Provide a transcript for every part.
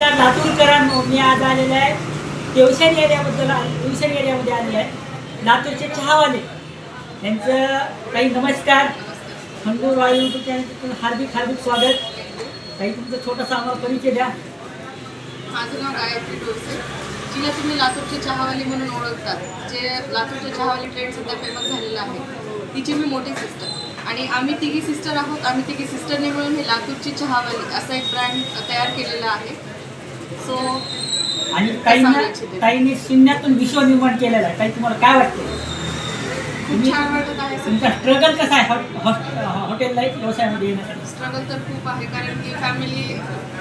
लातूरकरांनो मी आज आलेलं आहे. देवसेन एरियाबद्दल देवसेन एरियामध्ये आलेलं आहे. लातूरचे चहावाले. यांचं काही नमस्कार. खंडूर वायू त्यांचं हार्दिक हार्दिक स्वागत. काही तुमचं छोटासा आम्हाला परिचय द्या. माझं नाव गायत्री डोसे. जिला तुम्ही लातूरचे चहावाली म्हणून ओळखतात जे लातूरचे चहावाली ट्रेंड सध्या फेमस झालेलं आहे तिची मी मोठी सिस्टर आणि आम्ही तिघी सिस्टर आहोत. आम्ही तिघी सिस्टरने मिळून हे लातूरची चहावाली असा एक ब्रँड तयार केलेला आहे. सो आणि काहींना ते. काहींनी शून्यातून विश्व निर्माण केलेलं आहे. काही तुम्हाला काय वाटतं? तुमचा स्ट्रगल कसा आहे हॉटेल लाईफ व्यवसायामध्ये येण्यासाठी? स्ट्रगल तर खूप आहे कारण की फॅमिली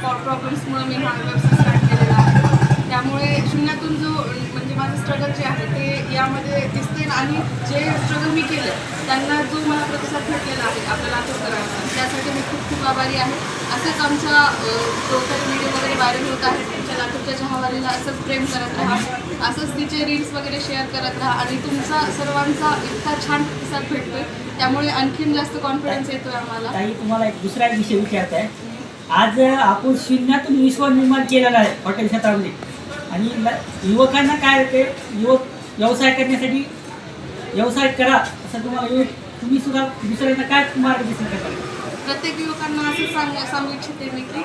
प्रॉब्लेम्समुळे मी हा व्यवसाय स्टार्ट केलेला आहे. त्यामुळे शून्यातून जो म्हणजे माझं स्ट्रगल जे आहे ते यामध्ये दिसते आणि जे स्ट्रगल मी केलं त्यांना जो मला प्रतिसाद भेटलेला आहे आपल्या लातूरकरांचा त्यासाठी मी खूप खूप आभारी आहे. असंच आमचा जो काही व्हिडिओ वगैरे व्हायरल होत आहे तुमच्या लातूरच्या चहावालीला असंच प्रेम करत राहा असंच तिचे रील्स वगैरे शेअर करत राहा आणि तुमचा सर्वांचा इतका छान प्रतिसाद भेटतोय. त्यामुळे आणखीन जास्त कॉन्फिडन्स येतोय आम्हाला. काही तुम्हाला एक दुसरा एक विषय विचारत आहे आज आपण शून्यातून विश्व निर्माण केलेला आहे हॉटेल क्षेत्रामध्ये आणि ल- युवकांना काय होते युवक व्यवसाय करण्यासाठी व्यवसाय करा असं तुम्हाला युवक तुम्ही सुद्धा दुसऱ्यांना काय मार्गदर्शन करता? प्रत्येक युवकांना असं सांग सांगू इच्छिते मी की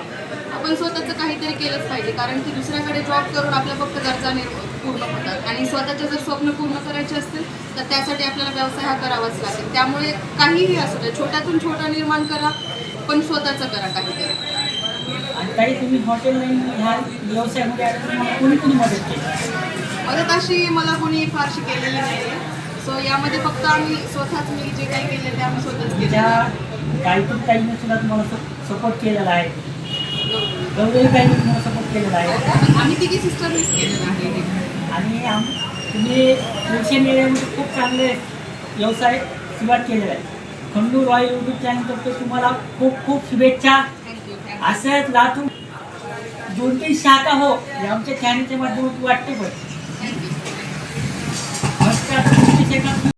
आपण स्वतःचं काहीतरी केलंच पाहिजे. कारण की दुसऱ्याकडे जॉब करून आपल्या फक्त गरजा निर् पूर्ण होतात. आणि स्वतःचे जर स्वप्न पूर्ण करायचे असतील तर त्यासाठी आपल्याला व्यवसाय हा करावाच लागेल. त्यामुळे काहीही असू दे छोट्यातून छोटा निर्माण करा पण स्वतःचं करा काहीतरी. आणि काही तुम्ही हॉटेल लाईन ह्या व्यवसायामध्ये आले तुम्हाला कोणी कोणी मदत केली? मदत अशी मला कोणी फारशी केलेली नाही आहे सो यामध्ये फक्त आम्ही स्वतःच मी जे काही केले ते आम्ही स्वतःच केले त्या गायत्री ताईने सुद्धा तुम्हाला सपोर्ट केलेला आहे. गौरवी ताईने तुम्हाला सपोर्ट केलेला आहे. आम्ही तिघी सिस्टरनीच केलेलं आहे. हे. आणि आम तुम्ही सोशल एरियामध्ये खूप चांगले व्यवसाय सुरुवात केलेला आहे. खंडू रॉय यूट्यूब चॅनलतर्फे तुम्हाला खूप खूप शुभेच्छा. थँक्यू थँक्यू असंच लातूर दोन तीन शाखा हो हे आमच्या चॅनलच्या माध्यमातून वाटते पण. थँक्यू नमस्कार